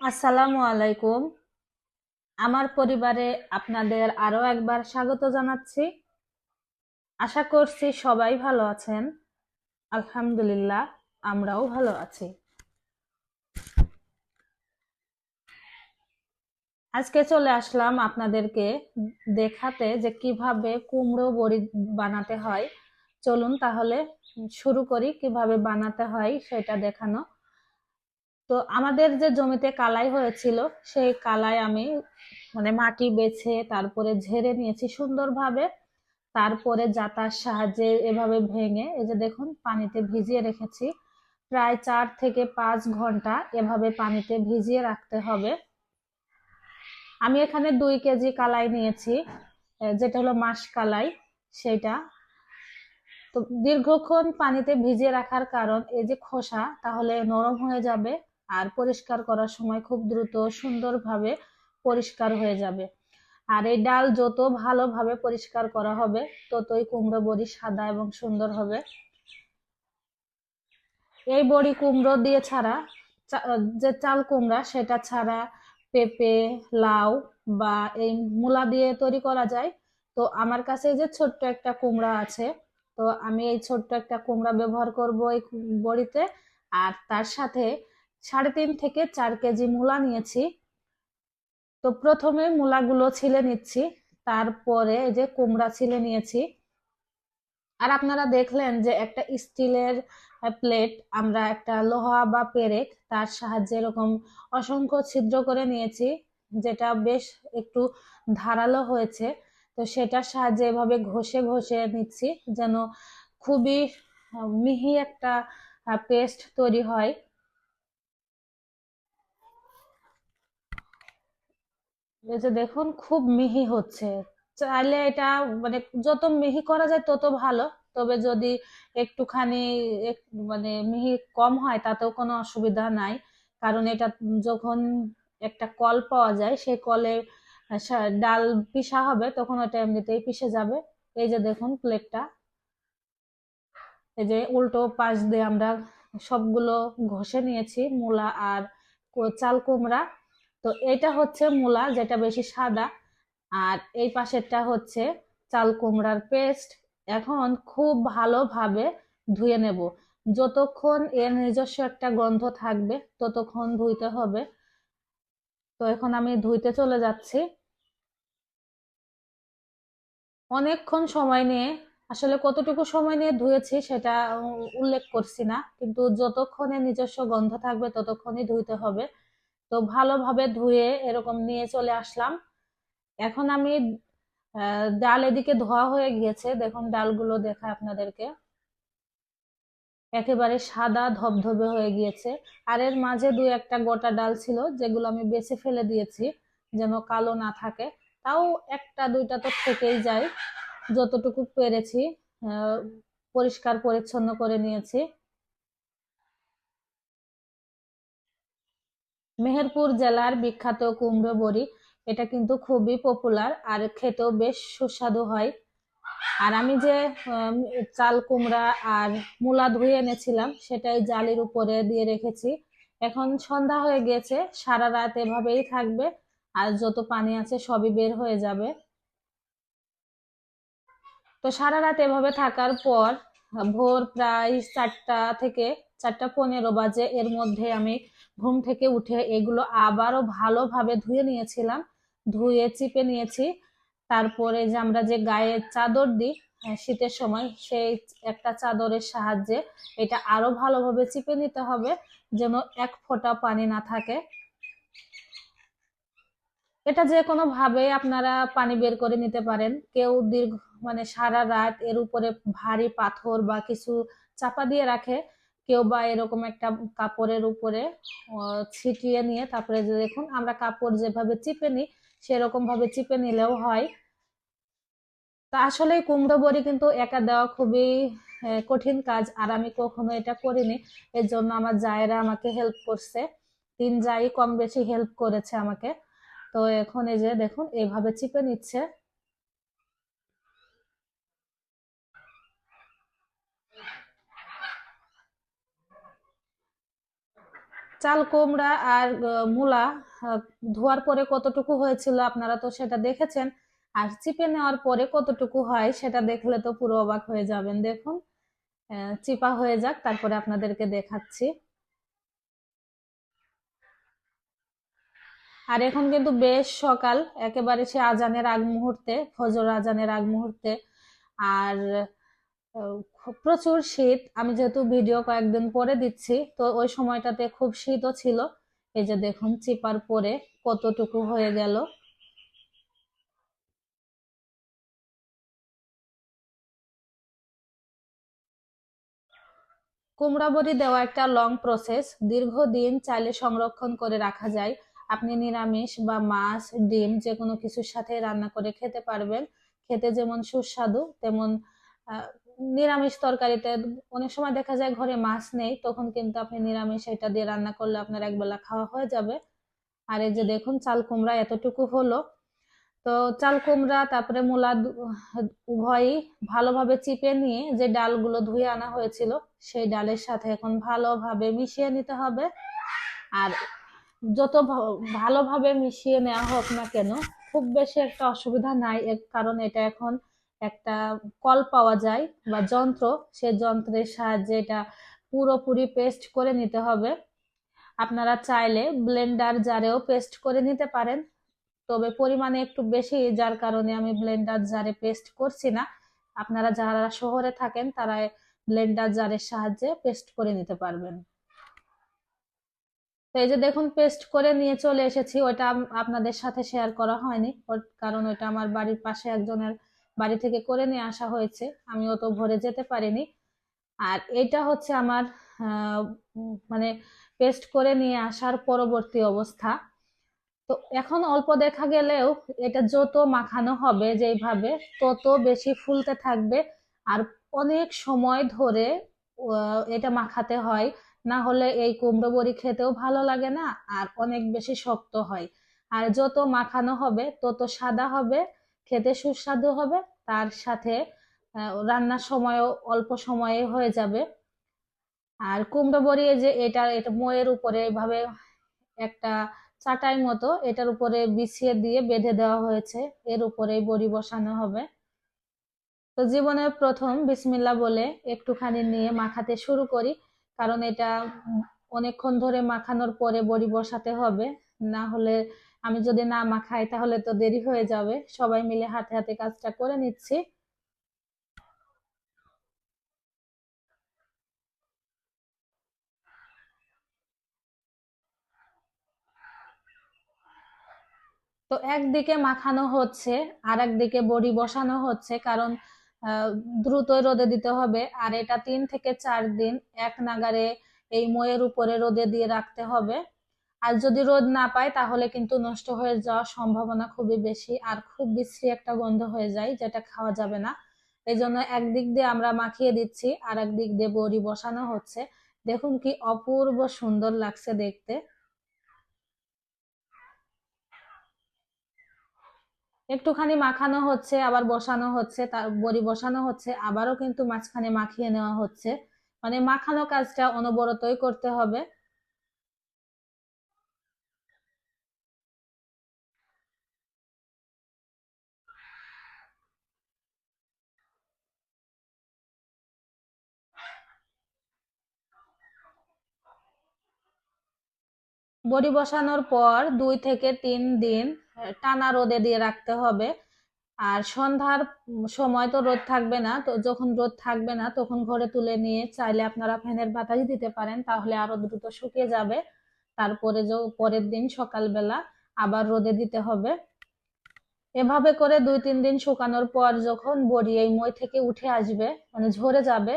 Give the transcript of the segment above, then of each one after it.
আসসালামু আলাইকুম। আমার পরিবারে আপনাদের আরও একবার স্বাগত জানাচ্ছি। আশা করছি সবাই ভালো আছেন। আলহামদুলিল্লাহ, আমরাও ভালো আছি। আজকে চলে আসলাম আপনাদেরকে দেখাতে যে কীভাবে কুমড়ো বড়ি বানাতে হয়। চলুন তাহলে শুরু করি, কীভাবে বানাতে হয় সেটা দেখানো। তো আমাদের যে জমিতে কালাই হয়েছিল, সেই কালাই আমি মানে মাটি বেছে, তারপরে ঝেড়ে নিয়েছি সুন্দরভাবে। তারপরে জাতার সাহায্যে এভাবে ভেঙে, এই যে দেখুন, পানিতে ভিজিয়ে রেখেছি। প্রায় চার থেকে পাঁচ ঘণ্টা এভাবে পানিতে ভিজিয়ে রাখতে হবে। আমি এখানে দুই কেজি কালাই নিয়েছি যেটা হলো মাস কালাই সেটা তো দীর্ঘক্ষণ পানিতে ভিজিয়ে রাখার কারণ, এই যে খোসা, তাহলে নরম হয়ে যাবে। আর পরিষ্কার করার সময় খুব দ্রুত, সুন্দরভাবে পরিষ্কার হয়ে যাবে। আর এই ডাল যত ভালোভাবে পরিষ্কার করা হবে, ততই কুমড়ো বড়ি সাদা এবং সুন্দর হবে। এই বড়ি কুমড়ো দিয়ে ছাড়া যে চাল কুমড়া, সেটা ছাড়া পেঁপে, লাউ বা এই মূলা দিয়ে তৈরি করা যায়। তো আমার কাছে যে ছোট্ট একটা কুমড়া আছে, তো আমি এই ছোট্ট একটা কুমড়া ব্যবহার করব এই বড়িতে। আর তার সাথে সাড়ে তিন থেকে চার কেজি মূলা নিয়েছি। তো প্রথমে মূলাগুলো ছিলে নিচ্ছি, তারপরে যে কুমড়া ছিলে নিয়েছি। আর আপনারা দেখলেন যে একটা স্টিলের প্লেট আমরা একটা লোহা বা পেরেক তার সাহায্যে এরকম অসংখ্য ছিদ্র করে নিয়েছি, যেটা বেশ একটু ধারালো হয়েছে। তো সেটার সাহায্যে এভাবে ঘষে ঘষে নিচ্ছি, যেন খুবই মিহি একটা পেস্ট তৈরি হয়। এই যে দেখুন, খুব মিহি হচ্ছে। চাইলে এটা মানে যত মিহি করা যায় তত ভালো, তবে যদি একটুখানি মানে মিহি কম হয় তাতেও কোনো অসুবিধা নাই। কারণ এটা যখন একটা কল পাওয়া যায়, সেই কলে ডাল পিসা হবে, তখন ওটা এমনিতেই পিষে যাবে। এই যে দেখুন প্লেটটা। এই যে উল্টো পাশ দিয়ে আমরা সবগুলো ঘষে নিয়েছি, মূলা আর চাল কুমড়া। তো এটা হচ্ছে মূলা, যেটা বেশি সাদা। আর এই পাশেরটা হচ্ছে চাল কুমড়ার পেস্ট। এখন খুব ভালোভাবে ধুয়ে নেব। যতক্ষণ এর নিজস্ব একটা গন্ধ থাকবে, ততক্ষণ ধুইতে হবে। তো এখন আমি ধুইতে চলে যাচ্ছি। অনেকক্ষণ সময় নিয়ে, আসলে কতটুকু সময় নিয়ে ধুয়েছি সেটা উল্লেখ করছি না, কিন্তু যতক্ষণে নিজস্ব গন্ধ থাকবে ততক্ষণই ধুইতে হবে। তো ভালোভাবে ধুয়ে এরকম নিয়ে চলে আসলাম। এখন আমি ডাল এদিকে ধোয়া হয়ে গিয়েছে। দেখুন ডালগুলো দেখা আপনাদেরকে। একেবারে সাদা ধবধবে হয়ে গিয়েছে। আর এর মাঝে দুই একটা গোটা ডাল ছিল, যেগুলো আমি বেছে ফেলে দিয়েছি, যেন কালো না থাকে। তাও একটা দুইটা তো থেকেই যায়। যতটুকু পেরেছি পরিষ্কার পরিচ্ছন্ন করে নিয়েছি। মেহেরপুর জেলার বিখ্যাত কুমড়ো বড়ি। এটা কিন্তু খুবই পপুলার আর খেতেও বেশ সুস্বাদু হয়। আর আমি যে চাল, কুমড়া আর মূলা ধুয়ে এনেছিলাম, সেটাই জালির উপরে দিয়ে রেখেছি। এখন সন্ধ্যা হয়ে গেছে, সারা রাত এভাবেই থাকবে, আর যত পানি আছে সবই বের হয়ে যাবে। তো সারা রাত এভাবে থাকার পর, ভোর প্রায় চারটা থেকে চারটা পনেরো বাজে, এর মধ্যে আমি ঘুম থেকে উঠে এগুলো আবারও ভালোভাবে ধুয়ে নিয়েছিলাম, ধুয়ে চিপে নিয়েছি। তারপরে যে আমরা যে গায়ে চাদর দিই শীতের সময় সেই একটা চাদরের সাহায্যে এটা আরও ভালোভাবে চিপে নিতে হবে যেন এক ফোঁটা পানি না থাকে। এটা যে কোনো ভাবে আপনারা পানি বের করে নিতে পারেন, কেউ দীর্ঘ মানে সারা রাত এর উপরে ভারী পাথর বা কিছু চাপা দিয়ে রাখে কেউ বা এরকম একটা কাপড়ের উপরে ছিটিয়ে নিয়ে তারপরে যে দেখুন আমরা কাপড় যেভাবে চিপে নিই, সেরকম ভাবে চিপে নিলেও হয়। তা আসলে কুমড়ো বড়ি কিন্তু একা দেওয়া খুবই কঠিন কাজ আর আমি কখনো এটা করিনি। এর জন্য আমার জায়েরা আমাকে হেল্প করছে। তিন যাই কম বেশি হেল্প করেছে আমাকে। তো এখন এই যে দেখুন এইভাবে চিপে নিচ্ছে। চাল, কুমড়া আর মূলা ধোয়ার পরে কতটুকু হয়েছিল আপনারা তো সেটা দেখেছেন। আর চিপে নেওয়ার পরে কতটুকু হয় সেটা দেখলে তো পুরো অবাক হয়ে যাবেন। দেখুন চিপা হয়ে যাক, তারপরে আপনাদেরকে দেখাচ্ছি। আর এখন কিন্তু বেশ সকাল, একেবারে সে আজানের আগ মুহূর্তে, ফজর আজানের আগ মুহূর্তে। আর প্রচুর শীত। আমি যেহেতু ভিডিও কয়েকদিন পরে দিচ্ছি, তো ওই সময়টাতে খুব শীতও ছিল। এই যে দেখুন, চিপার পরে কতটুকু হয়ে গেল। কুমড়া বড়ি দেওয়া একটা লং প্রসেস দীর্ঘদিন চাইলে সংরক্ষণ করে রাখা যায়। আপনি নিরামিষ বা মাছ, ডিম যে কোনো কিছুর সাথে রান্না করে খেতে পারবেন। খেতে যেমন সুস্বাদু, তেমন নিরামিষ তরকারিতে অনেক সময় দেখা যায় ঘরে মাছ নেই, তখন কিন্তু আপনি নিরামিষ এটা দিয়ে রান্না করলে আপনার একবেলা খাওয়া হয়ে যাবে। আর এই যে দেখুন, চাল কুমড়া এতটুকু হলো। তো চাল কুমড়া, তারপরে মূলা উভয়ই ভালোভাবে চিপে নিয়ে যে ডালগুলো ধুয়ে আনা হয়েছিল, সেই ডালের সাথে এখন ভালোভাবে মিশিয়ে নিতে হবে। আর যত ভালোভাবে মিশিয়ে নেওয়া হোক না কেন, খুব বেশি একটা অসুবিধা নাই কারণ এটা এখন একটা কল পাওয়া যায় বা যন্ত্র সেই যন্ত্রের সাহায্যে এটা পুরোপুরি পেস্ট করে নিতে হবে। আপনারা চাইলে ব্লেন্ডার জারেও পেস্ট করে নিতে পারেন। তবে পরিমাণে একটু বেশি, যার কারণে আমি ব্লেন্ডার জারে পেস্ট করছি না। আপনারা যারা শহরে থাকেন তারা ব্লেন্ডার জারের সাহায্যে পেস্ট করে নিতে পারবেন। তো এই যে দেখুন পেস্ট করে নিয়ে চলে এসেছি। ওটা আপনাদের সাথে শেয়ার করা হয়নি। কারণ ওটা আমার বাড়ির পাশে একজনের বাড়ি থেকে করে নিয়ে আসা হয়েছে। আমি অত ভরে যেতে পারিনি। আর এটা হচ্ছে আমার মানে পেস্ট করে নিয়ে আসার পরবর্তী অবস্থা। তো এখন অল্প দেখা গেলেও এটা যত মাখানো হবে যেইভাবে, তত বেশি ফুলতে থাকবে। আর অনেক সময় ধরে এটা মাখাতে হয়। না হলে এই কুমড়ো বড়ি খেতেও ভালো লাগে না, আর অনেক বেশি শক্ত হয়। আর যত মাখানো হবে, তত সাদা হবে। খেতে সুস্বাদু হবে, তার সাথে রান্নার সময়ও অল্প সময়ে হয়ে যাবে। আর কুমড়ো বড়ি এই যে এটা এটা ময়ের উপরে এভাবে একটা চাটাই মতো এটার উপরে বিছিয়ে দিয়ে বেঁধে দেওয়া হয়েছে, এর উপরেই বড়ি বসানো হবে। তো জীবনের প্রথম বিসমিল্লাহ বলে একটুখানি নিয়ে মাখাতে শুরু করি, কারণ এটা অনেকক্ষণ ধরে মাখানোর পরে বড়ি বসাতে হবে, না হলে আমি যদি না মাখাই তাহলে তো দেরি হয়ে যাবে। সবাই মিলে হাতে হাতে কাজটা করে নিচ্ছি। তো একদিকে মাখানো হচ্ছে আর একদিকে বড়ি বসানো হচ্ছে, কারণ দ্রুত রোদে দিতে হবে। আর এটা তিন থেকে চার দিন, এক নাগাড়ে এই ময়ের উপরে রোদে দিয়ে রাখতে হবে। আর যদি রোদ না পায়, তাহলে কিন্তু নষ্ট হয়ে যাওয়ার সম্ভাবনা খুবই বেশি। আর খুব বিশ্রী একটা গন্ধ হয়ে যায়, যেটা খাওয়া যাবে না। এই জন্য একদিক দিয়ে আমরা মাখিয়ে দিচ্ছি, আর একদিক দিয়ে বড়ি বসানো হচ্ছে। দেখুন কি অপূর্ব সুন্দর লাগছে দেখতে। একটুখানি মাখানো হচ্ছে, আবার বসানো হচ্ছে তার বড়ি বসানো হচ্ছে, আবারও কিন্তু মাঝখানে মাখিয়ে নেওয়া হচ্ছে। মানে মাখানো কাজটা অনবরতই করতে হবে। বড়ি বসানোর পর দুই থেকে তিন দিন টানা রোদে দিয়ে রাখতে হবে। আর সন্ধ্যার সময় তো রোদ থাকবে না, তো যখন রোদ থাকবে না, তখন ঘরে তুলে নিয়ে চাইলে আপনারা ফ্যানের বাতাস দিতে পারেন, তাহলে আরও দ্রুত শুকিয়ে যাবে। তারপরে পরের দিন সকালবেলা আবার রোদে দিতে হবে। এভাবে করে দুই, তিন দিন শুকানোর পর যখন বড়ি এই মই থেকে উঠে আসবে মানে ঝরে যাবে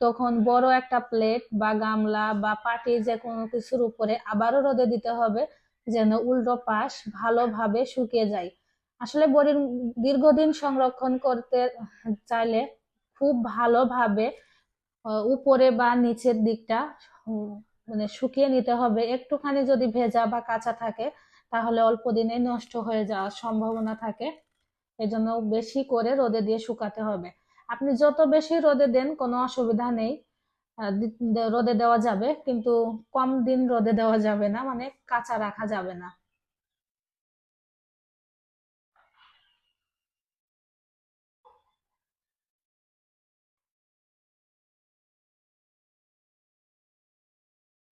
তখন বড় একটা প্লেট বা গামলা বা পাটি যে কোনো কিছুর উপরে আবারও রোদে দিতে হবে যেন উল্টো পাশ ভালোভাবে শুকিয়ে যায়। আসলে বড়ির দীর্ঘদিন সংরক্ষণ করতে চাইলে খুব ভালোভাবে উপরে বা নিচের দিকটা মানে শুকিয়ে নিতে হবে। একটুখানি যদি ভেজা বা কাঁচা থাকে, তাহলে অল্প দিনে নষ্ট হয়ে যাওয়ার সম্ভাবনা থাকে। এজন্য বেশি করে রোদে দিয়ে শুকাতে হবে। আপনি যত বেশি রোদে দেন, কোনো অসুবিধা নেই। রোদে দেওয়া যাবে, কিন্তু কম দিন রোদে দেওয়া যাবে না মানে কাঁচা রাখা যাবে না।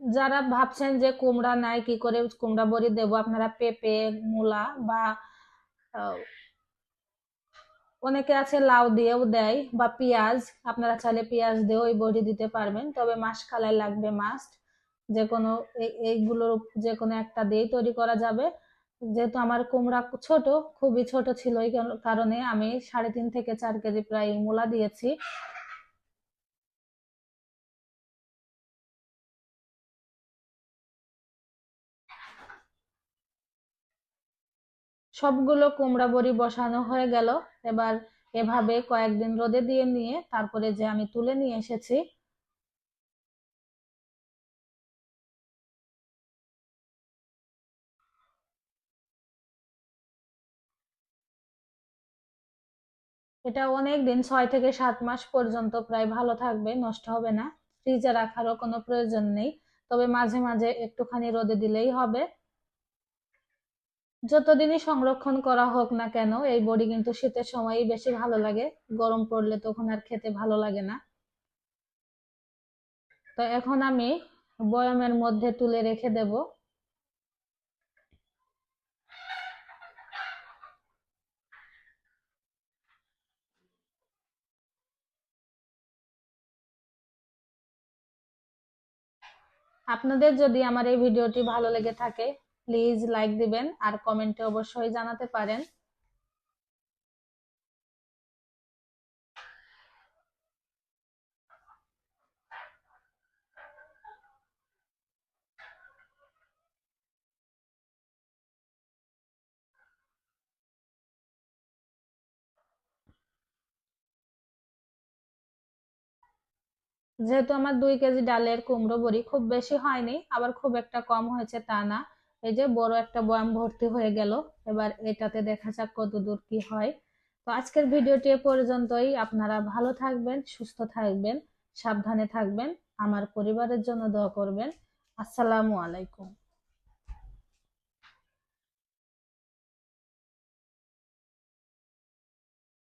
যারা ভাবছেন যে কুমড়া নাই, কি করে কুমড়া বড়ি দেবো? আপনারা পেঁপে, মূলা বা অনেকে আছে লাউ দিয়েও দেয় বা পেঁয়াজ, আপনারা চাইলে পেঁয়াজ দিয়েও এই বড়ি দিতে পারবেন। তবে মাস মাসকালাই লাগবে মাস্ট যে কোনো এই- এইগুলোর যে কোনো একটা দিয়েই তৈরি করা যাবে। যেহেতু আমার কুমড়া ছোট, খুবই ছোট ছিল এই কারণে আমি সাড়ে তিন থেকে চার কেজি প্রায় মূলা দিয়েছি। সবগুলো কুমড়া বড়ি বসানো হয়ে গেল। এবার এভাবে কয়েকদিন রোদে দিয়ে নিয়ে তারপরে যে আমি তুলে নিয়ে এসেছি, এটা অনেক দিন ছয় থেকে সাত মাস পর্যন্ত প্রায় ভালো থাকবে, নষ্ট হবে না। ফ্রিজে রাখারও কোনো প্রয়োজন নেই। তবে মাঝে মাঝে একটুখানি রোদে দিলেই হবে। যতদিনই সংরক্ষণ করা হোক না কেন, এই বড়ি কিন্তু শীতের সময়ই বেশি ভালো লাগে। গরম পড়লে তখন আর খেতে ভালো লাগে না। তো এখন আমি বয়ামের মধ্যে তুলে রেখে দেব। আপনাদের যদি আমার এই ভিডিওটি ভালো লেগে থাকে প্লিজ লাইক দিবেন আর কমেন্টে অবশ্যই জানাতে পারেন। যেহেতু আমার দুই কেজি ডালের কুমড়ো বড়ি খুব বেশি হয়নি, আবার খুব একটা কম হয়েছে তা না। এই যে বড় একটা বয়াম ভর্তি হয়ে গেল। এবার এটাতে দেখা যাক কত দূর কি হয়। তো আজকের ভিডিওটি এ পর্যন্তই। আপনারা ভালো থাকবেন, সুস্থ থাকবেন, সাবধানে থাকবেন, আমার পরিবারের জন্য দোয়া করবেন। আসসালামু আলাইকুম।